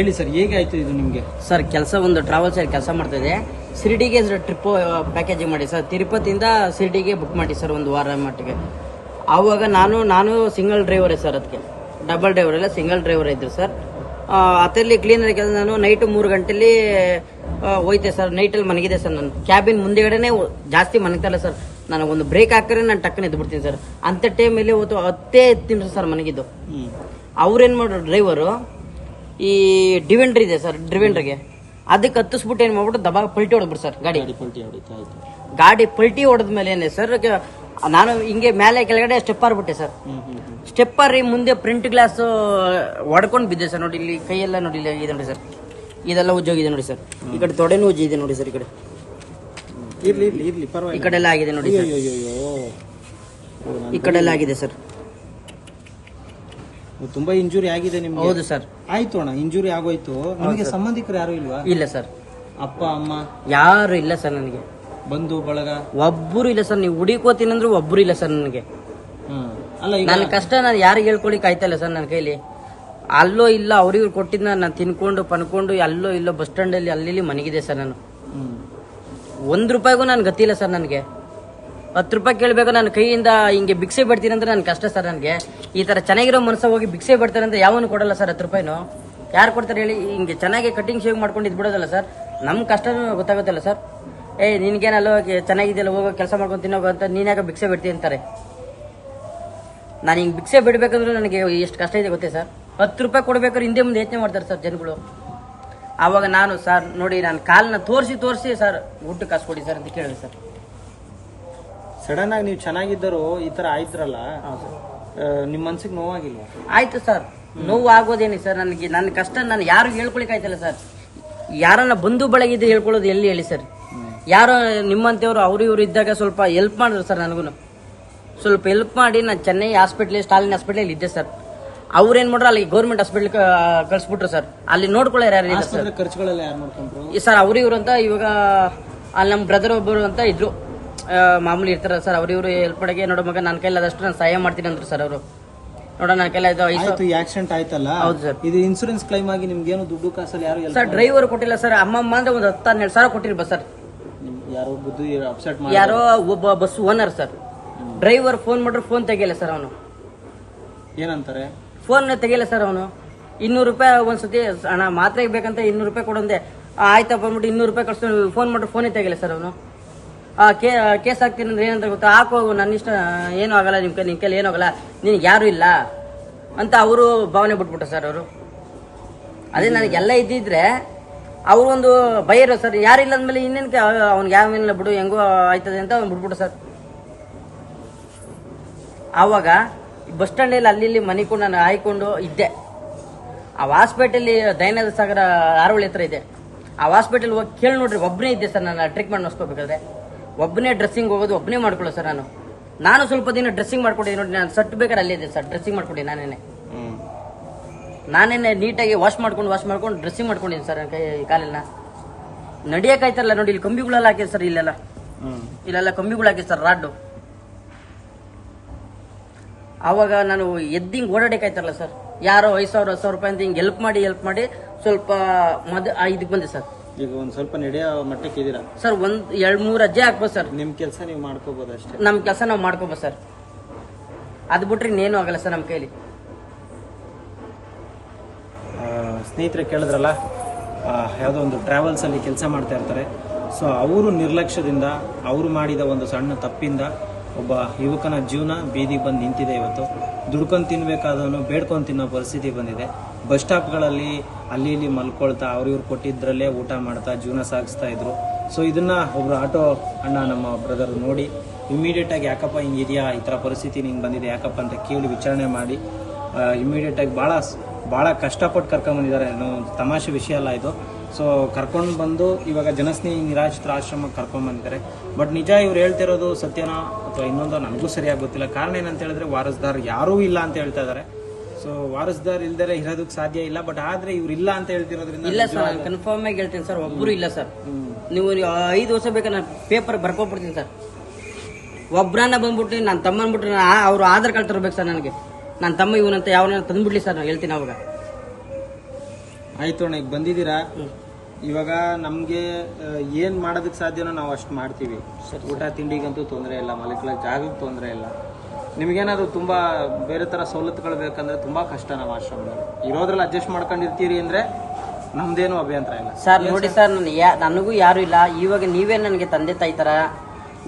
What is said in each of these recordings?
ಹೇಳಿ ಸರ್ ಹೇಗೆ ಆಯ್ತು ಇದು ನಿಮಗೆ? ಸರ್ ಕೆಲಸ ಒಂದು ಟ್ರಾವೆಲ್ಸ್ ಅಲ್ಲಿ ಕೆಲಸ ಮಾಡ್ತಾ ಇದೆ ಶಿರ್ಡಿಗೆ ಟ್ರಿಪ್ ಪ್ಯಾಕೇಜಿಂಗ್ ಮಾಡಿ ಸರ್. ತಿರುಪತಿಯಿಂದ ಶಿರ್ಡಿಗೆ ಬುಕ್ ಮಾಡಿ ಸರ್ ಒಂದು ವಾರ ಮಟ್ಟಿಗೆ. ಆವಾಗ ನಾನು ನಾನು ಸಿಂಗಲ್ ಡ್ರೈವರೇ ಸರ್ ಅದಕ್ಕೆ ಡಬಲ್ ಡ್ರೈವರ್ ಇಲ್ಲ ಸಿಂಗಲ್ ಡ್ರೈವರ್ ಇದ್ರು ಸರ್. ಅದರಲ್ಲಿ ಕ್ಲೀನರ್ ಕೆಲಸ ನಾನು ನೈಟ್ ಮೂರು ಗಂಟೆಲಿ ಹೋಯ್ತೆ ಸರ್. ನೈಟಲ್ಲಿ ಮನಗಿದೆ ಸರ್ ನಾನು. ಕ್ಯಾಬಿನ್ ಮುಂದೆಗಡೆನೆ ಜಾಸ್ತಿ ಮನಗ್ತಲ್ಲ ಸರ್. ನನಗೊಂದು ಒಂದು ಬ್ರೇಕ್ ಹಾಕಿದ್ರೆ ನಾನು ಟಕ್ಕನೆ ಎದ್ದು ಬಿಡ್ತೀನಿ ಸರ್. ಅಂಥ ಟೈಮಲ್ಲಿ ಹೋತು ಹತ್ತೇ ಹತ್ತು ನಿಮಿಷ ಸರ್ ಮನಗಿದ್ದು ಅವ್ರೇನು ಮಾಡೋರು ಡ್ರೈವರು ಈ ಡಿವೆಂಡ್ರ್ ಇದೆ ಸರ್ ಡಿವೆಂಡ್ರಿಗೆ. ಅದಕ್ಕೆ ಹತ್ತಿಸ್ಬಿಟ್ಟು ಏನು ಮಾಡ್ಬಿಟ್ಟು ದಬಾ ಪಲ್ಟಿ ಹೊಡೆದ್ಬಿಟ್ಟು ಸರ್ ಗಾಡಿ. ಗಾಡಿ ಪಲ್ಟಿ ಹೊಡಿತಾ ಆಯ್ತು ಗಾಡಿ ಪಲ್ಟಿ ಹೊಡೆದ ಮೇಲೆ ಏನೇ ಸರ್ ನಾನು ಹಿಂಗೆ ಮೇಲೆ ಕೆಳಗಡೆ ಸ್ಟೆಪ್ ಬಿಟ್ಟೆ ಸರ್. ಸ್ಟೆಪ್ ಸ್ಟೆಪ್ಪರ್ ಮುಂದೆ ಪ್ರಿಂಟ್ ಗ್ಲಾಸ್ ಹೊಡ್ಕೊಂಡು ಬಿದ್ದೆ ಸರ್ ನೋಡಿ ಇಲ್ಲಿ ಕೈಯೆಲ್ಲ ನೋಡಿ ಇಲ್ಲಿ ಇದೆ ನೋಡಿ ಸರ್. ಇದೆಲ್ಲ ಉಜ್ಜೋಗಿದೆ ನೋಡಿ ಸರ್. ಈ ಕಡೆ ತೊಡೆನೂ ಉಜ್ಜಿದೆ ನೋಡಿ ಸರ್ ಈ ಕಡೆ. ಇರ್ಲಿ ಇರ್ಲಿ ಇರ್ಲಿ ಈ ಕಡೆ ಎಲ್ಲ ಆಗಿದೆ ನೋಡಿ ಸರ್. ಈ ಕಡೆ ಎಲ್ಲ ಆಗಿದೆ ಸರ್. ತುಂಬಾ ಇಂಜುರಿ ಆಗಿದೆ ನಿಮ್ಗೆ? ಹೌದು ಸರ್. ಆಯ್ತು ಅಣ್ಣ ಇಂಜುರಿ ಆಗೋಯ್ತು. ನಿಮಗೆ ಸಂಬಂಧಿಕರು ಯಾರು ಇಲ್ವಾ? ಇಲ್ಲ ಸರ್. ಅಪ್ಪ ಅಮ್ಮ? ಯಾರು ಇಲ್ಲ ಸರ್ ನನಗೆ. ಬಂಧು ಬಳಗ? ಒಬ್ಬರು ಇಲ್ಲ ಸರ್. ನೀವು ಹುಡುಕೋತೀನಿ ಅಂದ್ರೆ ಒಬ್ಬರು ಇಲ್ಲ ಸರ್ ನನಗೆ. ಹ್ಮ್. ಅಲ್ಲ ಈಗ ನನ್ನ ಕಷ್ಟ ನಾನು ಯಾರಿಗೆ ಹೇಳ್ಕೊಳಿಕ್ ಆಯ್ತಲ್ಲ ಸರ್ ನನ್ನ ಕೈಲಿ? ಅಲ್ಲೋ ಇಲ್ಲ ಅವ್ರಿಗೆ ಕೊಟ್ಟಿದ್ನ ನಾನು ತಿನ್ಕೊಂಡು ಪನ್ಕೊಂಡು ಅಲ್ಲೋ ಇಲ್ಲೋ ಬಸ್ ಸ್ಟ್ಯಾಂಡಲ್ಲಿ ಅಲ್ಲಿ ಇಲ್ಲಿ ಮನಗಿದೆ ಸರ್ ನಾನು. ಹ್ಮ್. ಒಂದು ರೂಪಾಯಿಗೂ ನಾನು ಗತಿಲ್ಲ ಸರ್ ನನಗೆ. ಹತ್ತು ರೂಪಾಯಿ ಕೇಳಬೇಕು ನನ್ನ ಕೈಯಿಂದ ಹಿಂಗೆ ಭಿಕ್ಷೆ ಬಿಡ್ತೀನಿ ಅಂದ್ರೆ ನನ್ನ ಕಷ್ಟ ಸರ್ ನನಗೆ. ಈ ಥರ ಚೆನ್ನಾಗಿರೋ ಮನಸ್ಸು ಹೋಗಿ ಭಿಕ್ಷೆ ಬಿಡ್ತಾರೆ ಅಂತ ಯಾವನು ಕೊಡಲ್ಲ ಸರ್ ಹತ್ತು ರೂಪಾಯಿನೂ? ಯಾರು ಕೊಡ್ತಾರೆ ಹೇಳಿ? ಹಿಂಗೆ ಚೆನ್ನಾಗಿ ಕಟಿಂಗ್ ಶೇವ್ ಮಾಡ್ಕೊಂಡು ಇದ್ಬಿಡೋದಲ್ಲ ಸರ್. ನಮ್ಮ ಕಷ್ಟ ಗೊತ್ತಾಗುತ್ತಲ್ಲ ಸರ್. ಏಯ್ ನಿನ್ಗೇನಲ್ಲ ಚೆನ್ನಾಗಿದೆಯಲ್ಲ, ಹೋಗೋ ಕೆಲಸ ಮಾಡ್ಕೊಂಡು ತಿನ್ನೋಗೋ ಅಂತ ನೀನ್ಯಾಕೆ ಭಿಕ್ಷೆ ಬಿಡ್ತೀನಿ ಅಂತಾರೆ? ನಾನು ಹಿಂಗೆ ಭಿಕ್ಷೆ ಬಿಡಬೇಕಂದ್ರೆ ನನಗೆ ಎಷ್ಟು ಕಷ್ಟ ಇದೆ ಗೊತ್ತೇ ಸರ್. ಹತ್ತು ರೂಪಾಯಿ ಕೊಡ್ಬೇಕಾದ್ರೆ ಹಿಂದೆ ಮುಂದೆ ಯೋಚನೆ ಮಾಡ್ತಾರೆ ಸರ್ ಜನಗಳು. ಆವಾಗ ನಾನು ಸರ್ ನೋಡಿ, ನಾನು ಕಾಲನ್ನ ತೋರಿಸಿ ತೋರಿಸಿ ಸರ್ ಊಟಕ್ಕೆ ಕಾಸು ಸರ್ ಅಂತ ಕೇಳಿದೆ ಸರ್. ಸಡನ್ ಆಗಿ ನೀವು ಚೆನ್ನಾಗಿದ್ದರು ಈ ತರ ಆಯ್ತ್ರಲ್ಲ? ನಿಮ್ಮ ಮನ್ಸಿಗೆ ನೋವಾಗಿಲ್ವ? ಆಯ್ತು ಸರ್. ನೋವು ಆಗೋದೇನಿ ಸರ್ ನನಗೆ. ನನ್ನ ಕಷ್ಟ ನಾನು ಯಾರು ಹೇಳ್ಕೊಳಿಕ್ ಆಯ್ತಲ್ಲ ಸರ್? ಯಾರನ್ನ ಬಂಧು ಬಳಗಿದ್ದು ಹೇಳ್ಕೊಳ್ಳೋದು ಎಲ್ಲಿ ಹೇಳಿ ಸರ್? ಯಾರೋ ನಿಮ್ಮಂತೆಯವರು ಅವರು ಇವ್ರು ಇದ್ದಾಗ ಸ್ವಲ್ಪ ಹೆಲ್ಪ್ ಮಾಡಿದ್ರು ಸರ್ ನನಗೂ ಸ್ವಲ್ಪ ಹೆಲ್ಪ್ ಮಾಡಿ ನಾನು ಚೆನ್ನೈ ಹಾಸ್ಪಿಟ್ಲ್ ಸ್ಟಾಲಿನ್ ಹಾಸ್ಪಿಟ್ಲಲ್ಲಿ ಇದ್ದೆ ಸರ್. ಅವ್ರೇನ್ ಮಾಡ್ರು ಅಲ್ಲಿ ಗೌರ್ಮೆಂಟ್ ಹಾಸ್ಪಿಟ್ಲ್ ಕಳಿಸ್ಬಿಟ್ರು ಸರ್. ಅಲ್ಲಿ ನೋಡ್ಕೊಳ್ಳೋರು ಯಾರು ಇಲ್ಲ ಸರ್. ಖರ್ಚುಗಳಲ್ಲ ಯಾರು ನೋಡ್ಕೊಂಡ್ರು? ಈ ಸರ್ ಅವ್ರು ಇವ್ರು ಅಂತ ಇವಾಗ ಅಲ್ಲಿ ನಮ್ಮ ಬ್ರದರ್ ಒಬ್ಬರು ಅಂತ ಇದ್ರು. ಮಾಮೂಲಿ ಇರ್ತಾರ ಸರ್ ಅವ್ರಿವ್ರು ಇವರು ಹೆಲ್ಪ್ ಮಾಡಕ್ಕೆ ನೋಡೋ ಮಗ ನನ್ನ ಕೈಲಾದಷ್ಟು ನಾನು ಸಹಾಯ ಮಾಡ್ತೀನಿ ಅಂದ್ರು ಸರ್ ಅವರು. ನೋಡೋಣ ನನ್ನ ಕೈಲಿ ಐದು ಆಯ್ತು ಈ ಆಕ್ಸಿಡೆಂಟ್ ಆಯ್ತಲ್ಲ? ಹೌದು ಸರ್. ಇದು ಇನ್ಸೂರೆನ್ಸ್ ಕ್ಲೈಮ್ ಆಗಿ ನಿಮ್ಗೇನು ದುಡ್ಡು ಕಾಸಲ್ಲಿ ಯಾರು ಸರ್ ಡ್ರೈವರ್ ಕೊಟ್ಟಿಲ್ಲ ಸರ್ ಅಮ್ಮಮ್ಮ ಅಂದ್ರೆ ಒಂದು ಹತ್ತು ಹನ್ನೆರಡು ಸಾವಿರ ಕೊಟ್ಟಿರ್ಬೋದು ಸರ್ ಯಾರೋ ಬುದ್ಧಿ ಅಪ್ಸೆಟ್ ಮಾಡಿ ಯಾರೋ ಒಬ್ಬ bus owner sir driver phone ಮಾಡ್ರೆ ಫೋನ್ ತೆಗಿಯಲ್ಲ ಸರ್ ಅವನು. ಏನಂತಾರೆ? ಫೋನ್ ತೆಗಿಯಲ್ಲ ಸರ್ ಅವನು. ಇನ್ನೂರು ರೂಪಾಯಿ ಒಂದ್ಸತಿ ಹಣ ಮಾತ್ರೆಗೆ ಬೇಕಂತ ಇನ್ನೂರು ರೂಪಾಯಿ ಕೊಡೋದೆ ಆಯ್ತಪ್ಪ ಬಂದ್ಬಿಟ್ಟು ಇನ್ನೂರು ರೂಪಾಯಿ ಕಳ್ಸಿ ಫೋನ್ ಮಾಡ್ರೆ ಫೋನೇ ತೆಗಿಲ್ಲ ಸರ್ ಅವನು. ಕೇ ಕೇಸ್ ಹಾಕ್ತೀನಿ ಅಂದ್ರೆ ಏನಂತ ಗೊತ್ತಾ? ಹಾಕೋ ನನ್ನ ಇಷ್ಟ ಏನೂ ಆಗಲ್ಲ ನಿಮ್ಮ ಕೈ ನಿಮ್ಮ ಕೈಲಿ ಏನೂ ಆಗಲ್ಲ. ನಿನಗೆ ಯಾರೂ ಇಲ್ಲ. ಅಂತ ಅವರು ಭಾವನೆ ಬಿಟ್ಬಿಟ್ಟ ಸರ್ ಅವರು. ಅದೇ ನನಗೆಲ್ಲ ಇದ್ದಿದ್ರೆ ಅವರು ಒಂದು ಭಯ ಇರೋ ಸರ್. ಯಾರಿಲ್ಲ ಅಂದಮೇಲೆ ಇನ್ನೇನು ಅವ್ನಿಗೆ ಯಾವ ಏನಿಲ್ಲ ಬಿಡು, ಹೆಂಗೋ ಆಯ್ತದೆ ಅಂತ ಅವ್ನು ಬಿಟ್ಬಿಟ್ಟು ಸರ್. ಆವಾಗ ಬಸ್ ಸ್ಟ್ಯಾಂಡಲ್ಲಿ ಅಲ್ಲಿ ಇಲ್ಲಿ ಮನಿಕೊಂಡು ನಾನು ಆಯ್ಕೊಂಡು ಇದ್ದೆ. ಆ ಹಾಸ್ಪಿಟಲ್ ದೈನದ ಸಾಗರ ಆರೋಳಿ ಹತ್ರ ಇದೆ. ಆ ಹಾಸ್ಪಿಟಲ್ ಹೋಗಿ ಕೇಳಿ ನೋಡ್ರಿ ಒಬ್ಬನೇ ಇದ್ದೆ ಸರ್. ನಾನು ಟ್ರೀಟ್ಮೆಂಟ್ ಮಾಡಿಸ್ಕೋಬೇಕಾದ್ರೆ. ಒಬ್ಬನೇ ಡ್ರೆಸ್ಸಿಂಗ್ ಹೋಗೋದು, ಒಬ್ಬನೇ ಮಾಡ್ಕೊಳ್ಳೋ ಸರ್ ನಾನು. ನಾನು ಸ್ವಲ್ಪ ದಿನ ಡ್ರೆಸ್ಸಿಂಗ್ ಮಾಡ್ಕೊಂಡಿದ್ದೀನಿ ನೋಡಿ ನಾನು ಸಟ್ ಬೇಕಾದ್ರೆ ಅಲ್ಲೇ ಇದೆ ಸರ್ ಡ್ರೆಸ್ಸಿಂಗ್ ಮಾಡ್ಕೊಡಿ ನಾನೇನೆ. ನಾನೇನೆ ನೀಟಾಗಿ ವಾಶ್ ಮಾಡ್ಕೊಂಡು ವಾಶ್ ಮಾಡ್ಕೊಂಡು ಡ್ರೆಸ್ಸಿಂಗ್ ಮಾಡ್ಕೊಂಡಿದ್ದೀನಿ ಸರ್ ಕೈ ಕಾಲೆಲ್ಲ. ನಡಿಯೋಕ್ಕಾಯ್ತಲ್ಲ ನೋಡಿ, ಇಲ್ಲಿ ಕಂಬಿಗಳೆಲ್ಲ ಹಾಕಿದೆ ಸರ್ ಇಲ್ಲೆಲ್ಲ. ಇಲ್ಲೆಲ್ಲ ಕಂಬಿಗಳು ಹಾಕಿದೆ ಸರ್ ರಾಡು ಆವಾಗ ನಾನು ಎದ್ದಿಂಗ್ ಓಡಾಡಕ್ಕಾಯ್ತಾರಲ್ಲ ಸರ್. ಯಾರೋ ಐದು ಸಾವಿರ, ಹತ್ತು ಸಾವಿರ ರೂಪಾಯಿ ಅಂತ ಹಿಂಗೆ ಹೆಲ್ಪ್ ಮಾಡಿ ಹೆಲ್ಪ್ ಮಾಡಿ ಸ್ವಲ್ಪ ಮದ್ ಇದಕ್ಕೆ ಬಂದೆ ಸರ್. ಈಗ ಒಂದ್ ಸ್ವಲ್ಪ ನಡೆಯೋ ಮಟ್ಟಕ್ಕೆ ಇದೀರಾ. ಸರ್ ಒಂದ್ ಎರಡ್ ಮೂರ್ ಅಜ್ಜೆ ಹಾಕ್ಬೋದು ಸರ್. ನಿಮ್ ಕೆಲಸ ನೀವು ಮಾಡ್ಕೋಬಹುದು ಅಷ್ಟೇ. ನಮ್ ಕೆಲಸ ನಾವು ಮಾಡ್ಕೋಬೋದು ಸರ್. ಅದು ಬಿಟ್ರೆ ಇನ್ನೇನು ಆಗಲ್ಲ ಸರ್ ನಮ್ಮ ಕೈಲಿ. ಸ್ನೇಹಿತರೆ ಕೇಳಿದ್ರಲ್ಲ ಯಾವುದೋ ಒಂದು ಟ್ರಾವೆಲ್ಸಲ್ಲಿ ಕೆಲಸ ಮಾಡ್ತಾ ಇರ್ತಾರೆ. ಸೊ ಅವರು ನಿರ್ಲಕ್ಷ್ಯದಿಂದ ಅವರು ಮಾಡಿದ ಒಂದು ಸಣ್ಣ ತಪ್ಪಿಂದ ಒಬ್ಬ ಯುವಕನ ಜೀವನ ಬೀದಿಗೆ ಬಂದು ನಿಂತಿದೆ ಇವತ್ತು. ದುಡ್ಕೊಂಡು ತಿನ್ಬೇಕಾದವನು ಬೇಡ್ಕೊಂಡು ತಿನ್ನೋ ಪರಿಸ್ಥಿತಿ ಬಂದಿದೆ. ಬಸ್ ಸ್ಟಾಪ್ಗಳಲ್ಲಿ ಅಲ್ಲಿ ಇಲ್ಲಿ ಮಲ್ಕೊಳ್ತಾ ಅವ್ರು ಇವ್ರು ಕೊಟ್ಟಿದ್ರಲ್ಲೇ ಊಟ ಮಾಡ್ತಾ ಜೀವನ ಸಾಗಿಸ್ತಾ ಇದ್ರು. ಸೊ ಇದನ್ನ ಒಬ್ಬರು ಆಟೋ ಅಣ್ಣ ನಮ್ಮ ಬ್ರದರ್ ನೋಡಿ ಇಮಿಡಿಯೇಟ್ ಆಗಿ ಯಾಕಪ್ಪ ಹಿಂಗಿದೆಯಾ? ಈ ಥರ ಪರಿಸ್ಥಿತಿ ನಿಂಗೆ ಬಂದಿದೆ, ಯಾಕಪ್ಪ? ಅಂತ ಕೇಳಿ ವಿಚಾರಣೆ ಮಾಡಿ ಇಮಿಡಿಯೇಟ್ ಆಗಿ ಭಾಳ ಭಾಳ ಕಷ್ಟಪಟ್ಟು ಕರ್ಕೊಂಬಂದಿದ್ದಾರೆ ತಮಾಷೆ ವಿಷಯ ಅಲ್ಲ ಇದು. ಸೊ ಕರ್ಕೊಂಡು ಬಂದು ಇವಾಗ ಜನಸ್ನೇಹಿ ನಿರಾಶ್ರಿತರ ಆಶ್ರಮಕ್ಕೆ ಕರ್ಕೊಂಡ್ಬಂದಿದ್ದಾರೆ ಬಟ್ ನಿಜ ಇವ್ರು ಹೇಳ್ತಿರೋದು ಸತ್ಯನೋ ಅಥವಾ ಇನ್ನೊಂದು ನನಗೂ ಸರಿಯಾಗಿ ಗೊತ್ತಿಲ್ಲ. ಕಾರಣ ಏನಂತ ಹೇಳಿದ್ರೆ ವಾರಸ್ದಾರ್ ಯಾರೂ ಇಲ್ಲ ಅಂತ ಹೇಳ್ತಾ ಇದ್ದಾರೆ. ಸೊ ವಾರಸ್ದಾರ್ ಇಲ್ದರೆ ಇರೋದಕ್ಕೆ ಸಾಧ್ಯ ಇಲ್ಲ. ಬಟ್ ಆದ್ರೆ ಇವ್ರು ಇಲ್ಲ ಅಂತ ಹೇಳ್ತಿರೋದ್ರಿಂದ ಇಲ್ಲ ಸರ್ ನಾನು ಕನ್ಫರ್ಮ್ ಆಗಿ ಹೇಳ್ತೀನಿ ಸರ್ ಒಬ್ಬರು ಇಲ್ಲ ಸರ್. ನೀವು ಐದು ವರ್ಷ ಬೇಕಾ ನಾನು ಪೇಪರ್ ಬರ್ಕೊಬಿಡ್ತೀನಿ ಸರ್. ಒಬ್ಬರನ್ನ ಬಂದ್ಬಿಟ್ಟು ನನ್ನ ತಮ್ಮನ್ಬಿಟ್ಟು ಅವರು ಆಧಾರ್ ಕಾರ್ಡ್ ತರಬೇಕು ಸರ್ ನನಗೆ. ನನ್ನ ತಮ್ಮ ಇವನಂತ ಯಾವನ ತಂದ್ಬಿಡ್ಲಿ ಸರ್ ನಾನು ಹೇಳ್ತೀನಿ ಅವಾಗ. ಆಯ್ತು ಅಣ್ಣ ಈಗ ಬಂದಿದ್ದೀರಾ? ಇವಾಗ ನಮಗೆ ಏನು ಮಾಡೋದಕ್ಕೆ ಸಾಧ್ಯನೋ ನಾವು ಅಷ್ಟು ಮಾಡ್ತೀವಿ. ಊಟ ತಿಂಡಿಗಂತೂ ತೊಂದರೆ ಇಲ್ಲ ಮಲಕಲಕ್ಕೆ ಜಾಗಕ್ಕೆ ತೊಂದರೆ ಇಲ್ಲ. ನಿಮಗೇನಾದ್ರು ತುಂಬಾ ಬೇರೆ ತರ ಸವಲತ್ತುಗಳು ಬೇಕಂದ್ರೆ ತುಂಬಾ ಕಷ್ಟ ನಾವು ಆಶ್ರಮದಲ್ಲಿ. ಇರೋದ್ರಲ್ಲಿ ಅಡ್ಜಸ್ಟ್ ಮಾಡ್ಕೊಂಡಿರ್ತೀರಿ ಅಂದ್ರೆ ನಮ್ದೇನು ಅಭ್ಯಂತರ ಇಲ್ಲ. ಸರ್ ನೋಡಿ ಸರ್? ನಾನು ಯಾ ನನಗೂ ಯಾರು ಇಲ್ಲ. ಇವಾಗ ನೀವೇ ನನಗೆ ತಂದೆ ತಾಯಿ ಥರ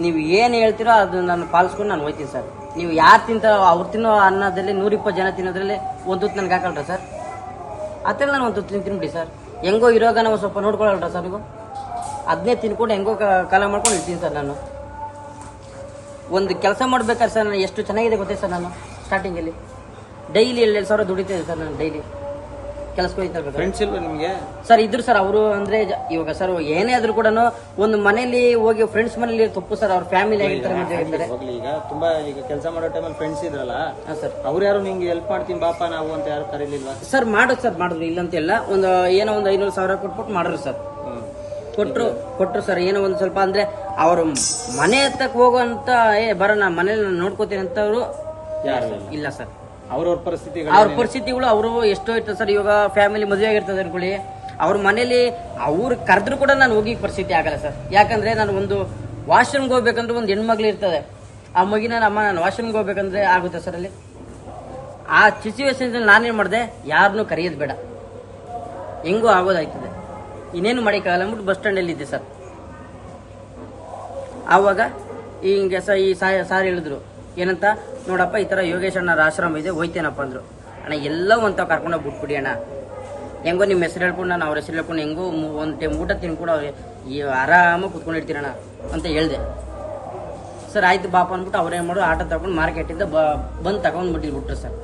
ನೀವು ಏನು ಹೇಳ್ತೀರೋ ಅದು ನಾನು ಪಾಲಿಸ್ಕೊಂಡು ನಾನು ಹೋಯ್ತೀನಿ ಸರ್. ನೀವು ಯಾರು ತಿಂತಾರೋ ಅವ್ರು ತಿನ್ನೋ ಅನ್ನದಲ್ಲಿ ನೂರಿಪ್ಪತ್ತು ಜನ ತಿನ್ನೋದ್ರಲ್ಲಿ ಒಂದು ನನಗೆ ಹಾಕಲ್ರ ಸರ್? ಅದ್ರಲ್ಲಿ ನಾನು ಒಂದು ತಿನ್ಬಿಡಿ ಸರ್. ಹೆಂಗೋ ಇರೋಗ ನಾವು ಸ್ವಲ್ಪ ನೋಡ್ಕೊಳ್ಳಲ್ರ ಸರ್ ನೀವು? ಅದನ್ನೇ ತಿನ್ಕೊಂಡು ಹೆಂಗೋ ಕಾಲ ಮಾಡ್ಕೊಂಡು ಇರ್ತೀನಿ ಸರ್ ನಾನು. ಒಂದು ಕೆಲಸ ಮಾಡ್ಬೇಕಾದ್ರೆ ಸರ್ ನಾನು ಎಷ್ಟು ಚೆನ್ನಾಗಿದೆ ಗೊತ್ತೇ ಸರ್ ನಾನು ಸ್ಟಾರ್ಟಿಂಗಲ್ಲಿ ಡೈಲಿ ಎರಡು ಸಾವಿರ ದುಡಿತಿದ್ದೆ ಸರ್ ನಾನು ಡೈಲಿ. ಕೆಲಸಕ್ಕೆ ಹೋಗ್ತಾ ಇರ್ಬೇಕಾದ್ರೆ ಫ್ರೆಂಡ್ಸ್ ಇಲ್ವಾ ನಿಮಗೆ? ಸರ್ ಇದ್ರು ಸರ್ ಅವರು ಅಂದ್ರೆ ಜ- ಇವಾಗ ಸರ್ ಏನೇ ಆದ್ರೂ ಕೂಡ ಒಂದು ಮನೇಲಿ ಹೋಗಿ ಫ್ರೆಂಡ್ಸ್ ಮನೇಲಿ ತಪ್ಪು ಸರ್ ಅವ್ರ ಫ್ಯಾಮಿಲಿ ಆಗಿರ್ತಾರೆ ಮದುವೆ ಆಗಿರ್ತಾರೆ. ಹೋಗ್ಲಿ ಈಗ ತುಂಬಾ ಈಗ ಕೆಲಸ ಮಾಡೋ ಟೈಮಲ್ಲಿ ಫ್ರೆಂಡ್ಸ್ ಇದ್ರಲ್ಲ ಹಾ ಸರ್ ಅವ್ರು ಯಾರು ನಿಂಗೆ ಹೆಲ್ಪ್ ಮಾಡ್ತೀನಿ ಬಾಪ ನಾವು ಅಂತ ಯಾರು ಕರೀಲಿಲ್ವಾ? ಸರ್ ಮಾಡೋದು ಸರ್ ಮಾಡಿದ್ರು ಇಲ್ಲಂತೆಲ್ಲ ಒಂದು ಏನೋ ಒಂದು ಐನೂರು ಸಾವಿರ ಕೊಟ್ಬಿಟ್ಟು ಮಾಡಿದ್ರು ಸರ್ ಹ್ಮ್. ಕೊಟ್ರು ಕೊಟ್ರು ಸರ್ ಏನೋ ಒಂದು ಸ್ವಲ್ಪ ಅಂದ್ರೆ ಅವರು ಮನೆ ಹತ್ತಕ್ಕೆ ಹೋಗುವಂತ ಏ ಬರೋಣ ಮನೇಲಿ ನಾನು ನೋಡ್ಕೋತೀನಿ ಅಂತವ್ರು ಯಾರು? ಇಲ್ಲ ಇಲ್ಲ ಸರ್ ಅವ್ರವ್ರ ಪರಿಸ್ಥಿತಿಗಳು ಅವ್ರ ಪರಿಸ್ಥಿತಿಗಳು ಅವರು ಎಷ್ಟೋ ಇರ್ತದೆ ಸರ್ ಇವಾಗ ಫ್ಯಾಮಿಲಿ ಮದುವೆ ಆಗಿರ್ತದೆ ಅನ್ಕೊಳ್ಳಿ. ಅವ್ರ ಮನೇಲಿ ಅವ್ರು ಕರೆದ್ರು ಕೂಡ ನಾನು ಹೋಗಿ ಪರಿಸ್ಥಿತಿ ಆಗಲ್ಲ ಸರ್. ಯಾಕಂದ್ರೆ ನಾನು ಒಂದು ವಾಶ್ರೂಮ್ಗೆ ಹೋಗ್ಬೇಕಂದ್ರೆ ಒಂದು ಹೆಣ್ಮಗ್ಳು ಇರ್ತದೆ. ಆ ಮಗಿನ ಅಮ್ಮ ನಾನು ವಾಶ್ರೂಮ್ಗೆ ಹೋಗ್ಬೇಕಂದ್ರೆ ಆಗುತ್ತೆ ಸರ್ ಅಲ್ಲಿ? ಆ ಸಿಚುವೇಶನ್ ನಾನೇನು ಮಾಡಿದೆ? ಯಾರನ್ನೂ ಕರೆಯೋದು ಬೇಡ. ಹೆಂಗೂ ಆಗೋದಾಯ್ತದೆ. ಇನ್ನೇನು ಮಾಡೋಕ್ಕಾಗಲ್ಲ ಅಂದ್ಬಿಟ್ಟು ಬಸ್ ಸ್ಟ್ಯಾಂಡಲ್ಲಿ ಇದ್ದೆ ಸರ್. ಆವಾಗ ಹಿಂಗೆ ಸ ಈ ಸಾಯ ಸಾರ್ ಹೇಳಿದ್ರು. ಏನಂತ? ನೋಡಪ್ಪ ಈ ಥರ ಯೋಗೇಶ್ ಅಣ್ಣರ ಆಶ್ರಮ ಇದೆ ಹೋಯ್ತೇನಪ್ಪ ಅಂದ್ರು. ಅಣ್ಣ ಎಲ್ಲ ಅಂತ ಕರ್ಕೊಂಡೋಗಿ ಬಿಟ್ಬಿಡಿ ಅಣ್ಣ. ಹೆಂಗೋ ನಿಮ್ಮ ಹೆಸರು ಹೇಳ್ಕೊಂಡು ನಾನು ಅವ್ರ ಹೆಸರು ಹೇಳ್ಕೊಂಡು ಹೆಂಗೋ ಒಂದು ಟೈಮ್ ಊಟ ತಿನ್ಕೊಂಡು ಅವ್ರಿಗೆ ಈ ಆರಾಮಾಗಿ ಕುತ್ಕೊಂಡಿರ್ತೀರಣ್ಣ ಅಂತ ಹೇಳಿದೆ. ಸರ್ ಆಯ್ತು ಬಾಪ ಅಂದ್ಬಿಟ್ಟು ಅವ್ರೇನು ಮಾಡು ಆಟೋ ತಗೊಂಡು ಮಾರ್ಕೆಟಿಂದ ಬ ಬಂದು ತಗೊಂಡು ಬಿಟ್ಟಿರ್ಬಿಟ್ರು ಸರ್.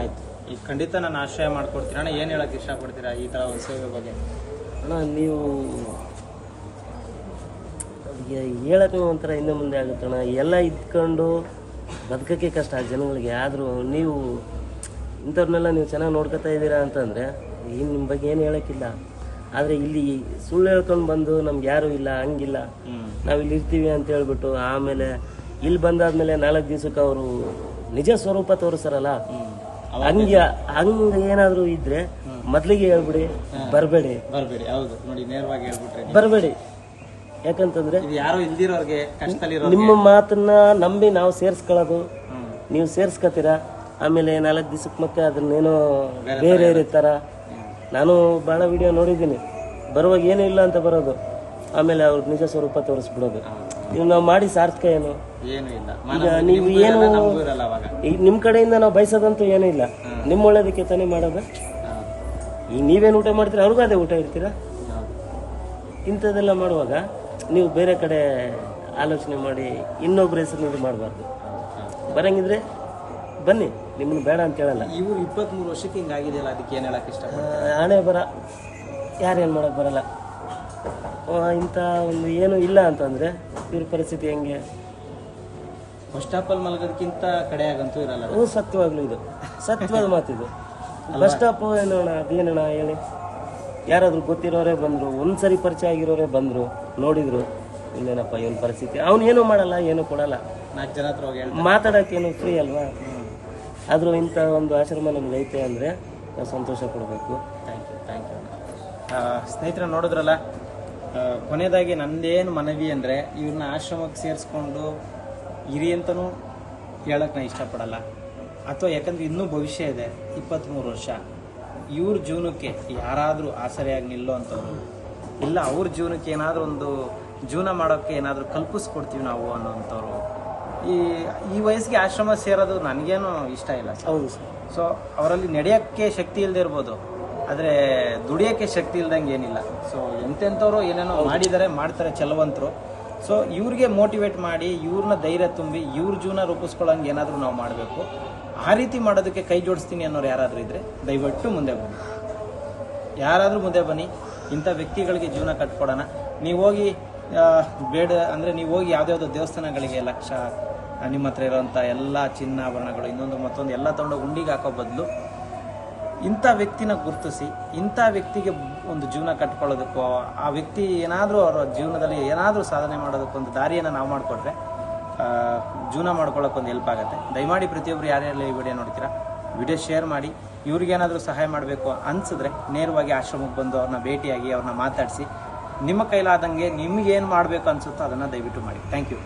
ಆಯ್ತು. ಈಗ ಖಂಡಿತ ನಾನು ಆಶ್ರಯ ಮಾಡ್ಕೊಡ್ತೀನಿ. ಅಣ್ಣ ಏನು ಹೇಳಕ್ ಇಷ್ಟಪಡ್ತೀರಾ ಈ ತರ ಒಂದು ಸೇವೆ ಬಗ್ಗೆ? ಅಣ್ಣ ನೀವು ಹೇಳಕ್ಕೆ ಒಂಥರ ಹಿಂದೆ ಮುಂದೆ ಆಗುತ್ತಣ್ಣ. ಎಲ್ಲ ಇದ್ಕೊಂಡು ಬದುಕಕ್ಕೆ ಕಷ್ಟ ಜನಗಳಿಗೆ. ಆದರೂ ನೀವು ಇಂಥವ್ರನ್ನೆಲ್ಲ ನೀವು ಚೆನ್ನಾಗಿ ನೋಡ್ಕೊತಾ ಇದ್ದೀರಾ ಅಂತಂದರೆ ಇನ್ನು ನಿಮ್ಮ ಬಗ್ಗೆ ಏನು ಹೇಳೋಕ್ಕಿಲ್ಲ. ಆದರೆ ಇಲ್ಲಿ ಸುಳ್ಳು ಹೇಳ್ಕೊಂಡು ಬಂದು ನಮ್ಗೆ ಯಾರೂ ಇಲ್ಲ ಹಂಗಿಲ್ಲ. ನಾವು ಇಲ್ಲಿ ಇರ್ತೀವಿ ಅಂತ ಹೇಳ್ಬಿಟ್ಟು ಆಮೇಲೆ ಇಲ್ಲಿ ಬಂದಾದ್ಮೇಲೆ ನಾಲ್ಕು ದಿವ್ಸಕ್ಕೆ ಅವರು ನಿಜ ಸ್ವರೂಪ ತೋರಿಸ್ತಾರಲ್ಲ ಹಂಗೆ ಹಂಗೆ ಏನಾದರೂ ಇದ್ರೆ ಮೊದಲಿಗೆ ಹೇಳ್ಬಿಡಿ ಬರಬೇಡಿ. ಬರಬೇಡಿ. ಹೌದು. ನೋಡಿ ನೇರವಾಗಿ ಹೇಳ್ಬಿಟ್ರೆ ಬರಬೇಡಿ. ಯಾಕಂತಂದ್ರೆ ಯಾರು ಇಲ್ದಿರೋರ್ಗೆ ಕಷ್ಟದಲ್ಲಿರೋ ನಿಮ್ಮ ಮಾತನ್ನ ನಂಬಿ ನಾವು ಸೇರ್ಸ್ಕೊಳ್ಳೋದು. ನೀವು ಸೇರ್ಸ್ಕೊತೀರಾ? ಆಮೇಲೆ ನಾಲ್ಕು ದಿವಸಕ್ಕೆ ಮತ್ತೆ ಅದನ್ನೇನೋ ಬೇರೆ ಇರ್ತಾರ ನಾನು ಭಾಳ ವಿಡಿಯೋ ನೋಡಿದ್ದೀನಿ. ಬರುವಾಗ ಏನು ಇಲ್ಲ ಅಂತ ಬರೋದು. ಆಮೇಲೆ ಅವ್ರ ನಿಜ ಸ್ವರೂಪ ತೋರಿಸ್ಬಿಡೋದು. ನೀವು ನಾವು ಮಾಡಿ ಸಾರ್ಥಕ ಏನು? ಈಗ ನೀವು ಏನು ಈಗ ನಿಮ್ಮ ಕಡೆಯಿಂದ ನಾವು ಬಯಸೋದಂತೂ ಏನೂ ಇಲ್ಲ. ನಿಮ್ಮ ಒಳ್ಳೇದಕ್ಕೆ ತಾನೇ ಮಾಡೋದು. ಈಗ ನೀವೇನು ಊಟ ಮಾಡ್ತೀರಾ? ಅವ್ರಿಗೂ ಅದೇ ಊಟ ಇರ್ತೀರಾ? ಇಂಥದ್ದೆಲ್ಲ ಮಾಡುವಾಗ ನೀವು ಬೇರೆ ಕಡೆ ಆಲೋಚನೆ ಮಾಡಿ ಇನ್ನೊಬ್ಬರ ಹೆಸರು ಇದು ಮಾಡಬಾರ್ದು. ಬರಂಗಿದ್ರೆ ಬನ್ನಿ ನಿಮ್ಮನ್ನು ಬೇಡ ಅಂತ ಹೇಳಲ್ಲ. ಇವರು ಇಪ್ಪತ್ಮೂರು ವರ್ಷಕ್ಕೆ ಹಿಂಗಾಗಿದೆಯಲ್ಲ ಅದಕ್ಕೆ ಏನು ಹೇಳಕ್ಕೆ ಇಷ್ಟ ಆಣೆ ಹಣೆ ಬರ ಯಾರೇನು ಮಾಡೋಕ್ಕೆ ಬರಲ್ಲ. ಇಂಥ ಒಂದು ಏನು ಇಲ್ಲ ಅಂತಂದರೆ ಇವ್ರ ಪರಿಸ್ಥಿತಿ ಹೆಂಗೆ? ಬಸ್ ಸ್ಟಾಪಲ್ಲಿ ಮಲಗೋದಕ್ಕಿಂತ ಕಡೆಯಾಗಂತೂ ಇರಲ್ಲ. ಹ್ಞೂ ಸತ್ಯವಾಗ್ಲೂ ಇದು. ಸತ್ಯವಾದ ಮಾತಿದು. ಬಸ್ ಸ್ಟಾಪು ಏನೋಣ ಅದೇನೋಣ ಹೇಳಿ? ಯಾರಾದರೂ ಗೊತ್ತಿರೋರೇ ಬಂದರು ಒಂದು ಸರಿ ಪರಿಚಯ ಆಗಿರೋರೇ ಬಂದರು ನೋಡಿದರು ಇನ್ನೇನಪ್ಪ ಇವನ ಪರಿಸ್ಥಿತಿ. ಅವನು ಏನೂ ಮಾಡಲ್ಲ ಏನೂ ಕೊಡಲ್ಲ. ನಾಲ್ಕು ಜನ ಹತ್ರ ಹೋಗಿ ಮಾತಾಡೋಕ್ಕೇನು ಫ್ರೀ ಅಲ್ವಾ? ಆದರೂ ಇಂಥ ಒಂದು ಆಶ್ರಮ ನಮ್ಗೆ ಐತೆ ಅಂದರೆ ನಾವು ಸಂತೋಷ ಕೊಡಬೇಕು. ಥ್ಯಾಂಕ್ ಯು ಥ್ಯಾಂಕ್ ಯು ಸ್ನೇಹಿತರೆ ನೋಡಿದ್ರಲ್ಲ ಕೊನೆಯದಾಗಿ ನಂದೇನು ಮನವಿ ಅಂದರೆ ಇವ್ರನ್ನ ಆಶ್ರಮಕ್ಕೆ ಸೇರಿಸ್ಕೊಂಡು ಇರಿ ಅಂತಲೂ ಹೇಳಕ್ಕೆ ನಾನು ಇಷ್ಟಪಡಲ್ಲ. ಅಥವಾ ಯಾಕಂದ್ರೆ ಇನ್ನೂ ಭವಿಷ್ಯ ಇದೆ ಇಪ್ಪತ್ತ್ಮೂರು ವರ್ಷ. ಇವ್ರ ಜೀವನಕ್ಕೆ ಯಾರಾದರೂ ಆಸರೆಯಾಗಿ ನಿಲ್ಲೋ ಅಂಥವ್ರು ಇಲ್ಲ ಅವ್ರ ಜೀವನಕ್ಕೆ ಏನಾದರೂ ಒಂದು ಜೀವನ ಮಾಡೋಕ್ಕೆ ಏನಾದರೂ ಕಲ್ಪಿಸ್ಕೊಡ್ತೀವಿ ನಾವು ಅನ್ನೋಂಥವ್ರು. ಈ ಈ ವಯಸ್ಸಿಗೆ ಆಶ್ರಮ ಸೇರೋದು ನನಗೇನು ಇಷ್ಟ ಇಲ್ಲ ಹೌದು ಸರ್. ಸೊ ಅವರಲ್ಲಿ ನಡೆಯೋಕ್ಕೆ ಶಕ್ತಿ ಇಲ್ಲದೆ ಇರ್ಬೋದು. ಆದರೆ ದುಡಿಯೋಕ್ಕೆ ಶಕ್ತಿ ಇಲ್ದಂಗೆ ಏನಿಲ್ಲ. ಸೊ ಎಂತೆಂಥವ್ರು ಏನೇನೋ ಮಾಡಿದ್ದಾರೆ ಮಾಡ್ತಾರೆ ಚಲವಂತರು. ಸೊ ಇವ್ರಿಗೆ ಮೋಟಿವೇಟ್ ಮಾಡಿ ಇವ್ರನ್ನ ಧೈರ್ಯ ತುಂಬಿ, ಇವ್ರ ಜೀವನ ರೂಪಿಸ್ಕೊಳ್ಳೋಂಗೆ ಏನಾದರೂ ನಾವು ಮಾಡಬೇಕು. ಆ ರೀತಿ ಮಾಡೋದಕ್ಕೆ ಕೈ ಜೋಡಿಸ್ತೀನಿ ಅನ್ನೋರು ಯಾರಾದರೂ ಇದ್ದರೆ ದಯವಿಟ್ಟು ಮುಂದೆ ಬನ್ನಿ. ಯಾರಾದರೂ ಮುಂದೆ ಬನ್ನಿ, ಇಂಥ ವ್ಯಕ್ತಿಗಳಿಗೆ ಜೀವನ ಕಟ್ಕೊಡೋಣ. ನೀವು ಹೋಗಿ ಬೇಡ, ಅಂದರೆ ನೀವು ಹೋಗಿ ಯಾವುದ್ಯಾವುದೋ ದೇವಸ್ಥಾನಗಳಿಗೆ ಲಕ್ಷ, ನಿಮ್ಮ ಹತ್ರ ಇರೋವಂಥ ಎಲ್ಲ ಚಿನ್ನಾಭರಣಗಳು, ಇನ್ನೊಂದು ಮತ್ತೊಂದು ಎಲ್ಲ ತೊಗೊಂಡು ಉಂಡಿಗೆ ಹಾಕೋ ಬದಲು ಇಂಥ ವ್ಯಕ್ತಿನ ಗುರುತಿಸಿ, ಇಂಥ ವ್ಯಕ್ತಿಗೆ ಒಂದು ಜೀವನ ಕಟ್ಕೊಳ್ಳೋದಕ್ಕೋ, ಆ ವ್ಯಕ್ತಿ ಏನಾದರೂ ಅವರ ಜೀವನದಲ್ಲಿ ಏನಾದರೂ ಸಾಧನೆ ಮಾಡೋದಕ್ಕೊಂದು ದಾರಿಯನ್ನು ನಾವು ಮಾಡಿಕೊಟ್ರೆ ಜೀವನ ಮಾಡ್ಕೊಳ್ಳೋಕೆ ಒಂದು ಹೆಲ್ಪ್ ಆಗುತ್ತೆ. ದಯಮಾಡಿ ಪ್ರತಿಯೊಬ್ಬರು ಯಾರ್ಯಾರಲ್ಲಿ ಈ ವಿಡಿಯೋ ನೋಡ್ತೀರಾ, ವಿಡಿಯೋ ಶೇರ್ ಮಾಡಿ ಇವ್ರಿಗೇನಾದರೂ ಸಹಾಯ ಮಾಡಬೇಕು ಅನಿಸಿದ್ರೆ ನೇರವಾಗಿ ಆಶ್ರಮಕ್ಕೆ ಬಂದು ಅವ್ರನ್ನ ಭೇಟಿಯಾಗಿ ಅವ್ರನ್ನ ಮಾತಾಡಿಸಿ, ನಿಮ್ಮ ಕೈಲಾದಂಗೆ ನಿಮಗೇನು ಮಾಡಬೇಕು ಅನಿಸುತ್ತೋ ಅದನ್ನು ದಯವಿಟ್ಟು ಮಾಡಿ. Thank you